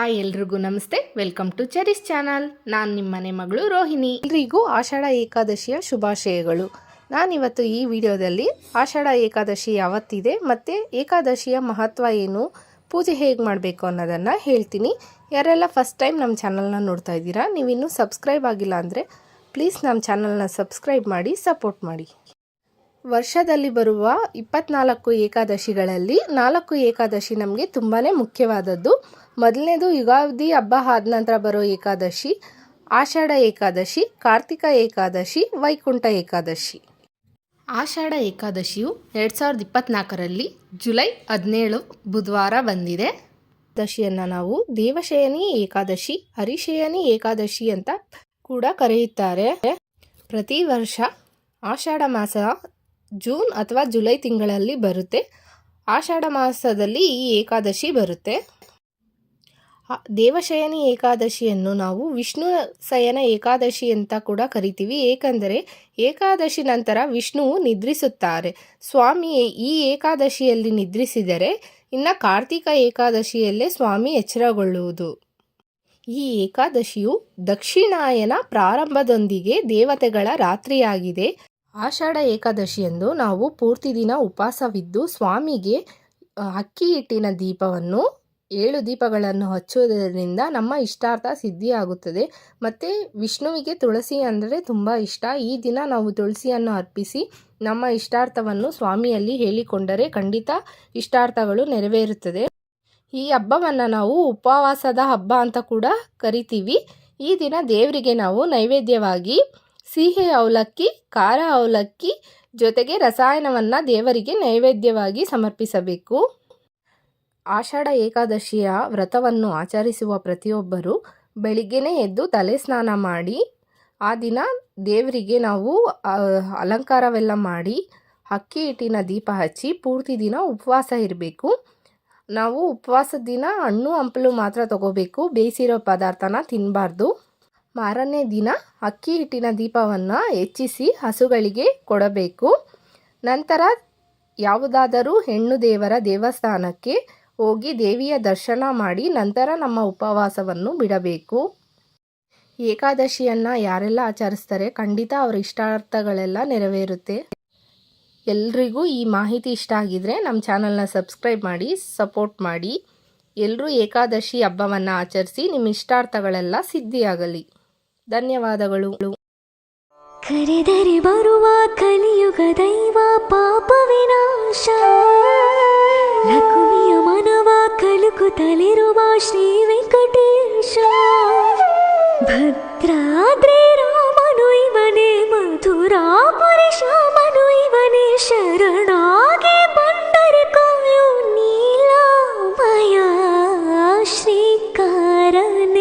ಆ ಎಲ್ರಿಗೂ ನಮಸ್ತೆ. ವೆಲ್ಕಮ್ ಟು ಚೆರಿಸ್ ಚಾನಲ್ ನಾನು ನಿಮ್ಮ ಮನೆ ಮಗಳು ರೋಹಿಣಿ. ಎಲ್ರಿಗೂ ಆಷಾಢ ಏಕಾದಶಿಯ ಶುಭಾಶಯಗಳು. ನಾನಿವತ್ತು ಈ ವಿಡಿಯೋದಲ್ಲಿ ಆಷಾಢ ಏಕಾದಶಿ ಯಾವತ್ತಿದೆ ಮತ್ತು ಏಕಾದಶಿಯ ಮಹತ್ವ ಏನು, ಪೂಜೆ ಹೇಗೆ ಮಾಡಬೇಕು ಅನ್ನೋದನ್ನು ಹೇಳ್ತೀನಿ. ಯಾರೆಲ್ಲ ಫಸ್ಟ್ ಟೈಮ್ ನಮ್ಮ ಚಾನಲ್ನ ನೋಡ್ತಾ ಇದ್ದೀರಾ, ನೀವಿನ್ನೂ ಸಬ್ಸ್ಕ್ರೈಬ್ ಆಗಿಲ್ಲ ಅಂದರೆ ಪ್ಲೀಸ್ ನಮ್ಮ ಚಾನಲ್ನ ಸಬ್ಸ್ಕ್ರೈಬ್ ಮಾಡಿ ಸಪೋರ್ಟ್ ಮಾಡಿ. ವರ್ಷದಲ್ಲಿ ಬರುವ ಇಪ್ಪತ್ನಾಲ್ಕು ಏಕಾದಶಿಗಳಲ್ಲಿ ನಾಲ್ಕು ಏಕಾದಶಿ ನಮಗೆ ತುಂಬಾ ಮುಖ್ಯವಾದದ್ದು. ಮೊದಲನೇದು ಯುಗಾದಿ ಹಬ್ಬ ಆದ ನಂತರ ಬರೋ ಏಕಾದಶಿ, ಆಷಾಢ ಏಕಾದಶಿ, ಕಾರ್ತಿಕ ಏಕಾದಶಿ, ವೈಕುಂಠ ಏಕಾದಶಿ. ಆಷಾಢ ಏಕಾದಶಿಯು ಎರಡು ಸಾವಿರದ ಇಪ್ಪತ್ತ್ನಾಲ್ಕರಲ್ಲಿ ಜುಲೈ ಹದಿನೇಳು ಬುಧವಾರ ಬಂದಿದೆ. ದಶಿಯನ್ನು ನಾವು ದೇವಶಯನಿ ಏಕಾದಶಿ, ಹರಿಶಯನಿ ಏಕಾದಶಿ ಅಂತ ಕೂಡ ಕರೆಯುತ್ತಾರೆ. ಪ್ರತಿ ವರ್ಷ ಆಷಾಢ ಮಾಸ ಜೂನ್ ಅಥವಾ ಜುಲೈ ತಿಂಗಳಲ್ಲಿ ಬರುತ್ತೆ. ಆಷಾಢ ಮಾಸದಲ್ಲಿ ಈ ಏಕಾದಶಿ ಬರುತ್ತೆ. ದೇವಶಯನಿ ಏಕಾದಶಿಯನ್ನು ನಾವು ವಿಷ್ಣು ಶಯನ ಏಕಾದಶಿ ಅಂತ ಕೂಡ ಕರಿತೀವಿ. ಏಕೆಂದರೆ ಏಕಾದಶಿ ನಂತರ ವಿಷ್ಣುವು ನಿದ್ರಿಸುತ್ತಾರೆ. ಸ್ವಾಮಿ ಈ ಏಕಾದಶಿಯಲ್ಲಿ ನಿದ್ರಿಸಿದರೆ ಇನ್ನು ಕಾರ್ತಿಕ ಏಕಾದಶಿಯಲ್ಲೇ ಸ್ವಾಮಿ ಎಚ್ಚರಗೊಳ್ಳುವುದು. ಈ ಏಕಾದಶಿಯು ದಕ್ಷಿಣಾಯನ ಪ್ರಾರಂಭದೊಂದಿಗೆ ದೇವತೆಗಳ ರಾತ್ರಿಯಾಗಿದೆ. ಆಷಾಢ ಏಕಾದಶಿಯಂದು ನಾವು ಪೂರ್ತಿ ದಿನ ಉಪವಾಸವಿದ್ದು ಸ್ವಾಮಿಗೆ ಅಕ್ಕಿ ಹಿಟ್ಟಿನ ದೀಪವನ್ನು, ಏಳು ದೀಪಗಳನ್ನು ಹಚ್ಚುವುದರಿಂದ ನಮ್ಮ ಇಷ್ಟಾರ್ಥ ಸಿದ್ಧಿಯಾಗುತ್ತದೆ. ಮತ್ತು ವಿಷ್ಣುವಿಗೆ ತುಳಸಿ ಅಂದರೆ ತುಂಬ ಇಷ್ಟ. ಈ ದಿನ ನಾವು ತುಳಸಿಯನ್ನು ಅರ್ಪಿಸಿ ನಮ್ಮ ಇಷ್ಟಾರ್ಥವನ್ನು ಸ್ವಾಮಿಯಲ್ಲಿ ಹೇಳಿಕೊಂಡರೆ ಖಂಡಿತ ಇಷ್ಟಾರ್ಥಗಳು ನೆರವೇರುತ್ತದೆ. ಈ ಹಬ್ಬವನ್ನು ನಾವು ಉಪವಾಸದ ಹಬ್ಬ ಅಂತ ಕೂಡ ಕರಿತೀವಿ. ಈ ದಿನ ದೇವರಿಗೆ ನಾವು ನೈವೇದ್ಯವಾಗಿ ಸಿಹಿ ಅವಲಕ್ಕಿ, ಖಾರ ಅವಲಕ್ಕಿ ಜೊತೆಗೆ ರಸಾಯನವನ್ನು ದೇವರಿಗೆ ನೈವೇದ್ಯವಾಗಿ ಸಮರ್ಪಿಸಬೇಕು. ಆಷಾಢ ಏಕಾದಶಿಯ ವ್ರತವನ್ನು ಆಚರಿಸುವ ಪ್ರತಿಯೊಬ್ಬರು ಬೆಳಿಗ್ಗೆನೇ ಎದ್ದು ತಲೆ ಸ್ನಾನ ಮಾಡಿ, ಆ ದಿನ ದೇವರಿಗೆ ನಾವು ಅಲಂಕಾರವೆಲ್ಲ ಮಾಡಿ, ಅಕ್ಕಿ ಹಿಟ್ಟಿನ ದೀಪ ಹಚ್ಚಿ ಪೂರ್ತಿ ದಿನ ಉಪವಾಸ ಇರಬೇಕು. ನಾವು ಉಪವಾಸದ ದಿನ ಹಣ್ಣು, ಹಂಪಲು ಮಾತ್ರ ತಗೋಬೇಕು, ಬೇಯಿಸಿರೋ ಪದಾರ್ಥನ ತಿನ್ನಬಾರ್ದು ಮಾರನೇ ದಿನ ಅಕ್ಕಿ ಹಿಟ್ಟಿನ ದೀಪವನ್ನು ಹೆಚ್ಚಿಸಿ ಹಸುಗಳಿಗೆ ಕೊಡಬೇಕು. ನಂತರ ಯಾವುದಾದರೂ ಹೆಣ್ಣು ದೇವರ ದೇವಸ್ಥಾನಕ್ಕೆ ಹೋಗಿ ದೇವಿಯ ದರ್ಶನ ಮಾಡಿ ನಂತರ ನಮ್ಮ ಉಪವಾಸವನ್ನು ಬಿಡಬೇಕು. ಏಕಾದಶಿಯನ್ನು ಯಾರೆಲ್ಲ ಆಚರಿಸ್ತಾರೆ ಖಂಡಿತ ಅವರ ಇಷ್ಟಾರ್ಥಗಳೆಲ್ಲ ನೆರವೇರುತ್ತೆ. ಎಲ್ರಿಗೂ ಈ ಮಾಹಿತಿ ಇಷ್ಟ ಆಗಿದ್ರೆ ನಮ್ಮ ಚಾನಲ್ನ ಸಬ್ಸ್ಕ್ರೈಬ್ ಮಾಡಿ, ಸಪೋರ್ಟ್ ಮಾಡಿ. ಎಲ್ಲರೂ ಏಕಾದಶಿ ಹಬ್ಬವನ್ನು ಆಚರಿಸಿ ನಿಮ್ಮ ಇಷ್ಟಾರ್ಥಗಳೆಲ್ಲ ಸಿದ್ಧಿಯಾಗಲಿ. ಧನ್ಯವಾದಗಳು ಕರೆದರೆ ಬರುವ ಕಲಿಯುಗ ದೈವ ಪಾಪ ವಿನಾಶ ಲಕುಮಿಯ ಮನವ ಕಲುಕುತ್ತಲಿರುವ ಶ್ರೀ ವೆಂಕಟೇಶ ಭದ್ರಾದ್ರಿ ರಾಮನು ಇವನೇ ಮಧುರಾಪುರಿ ಶ್ಯಾಮನು ಇವನೇ ಶರಣಾಗಿ ಬಂದರೆ ಕಾಯೋ ನೀಲಮಯ ಶ್ರೀಕಾರನೇ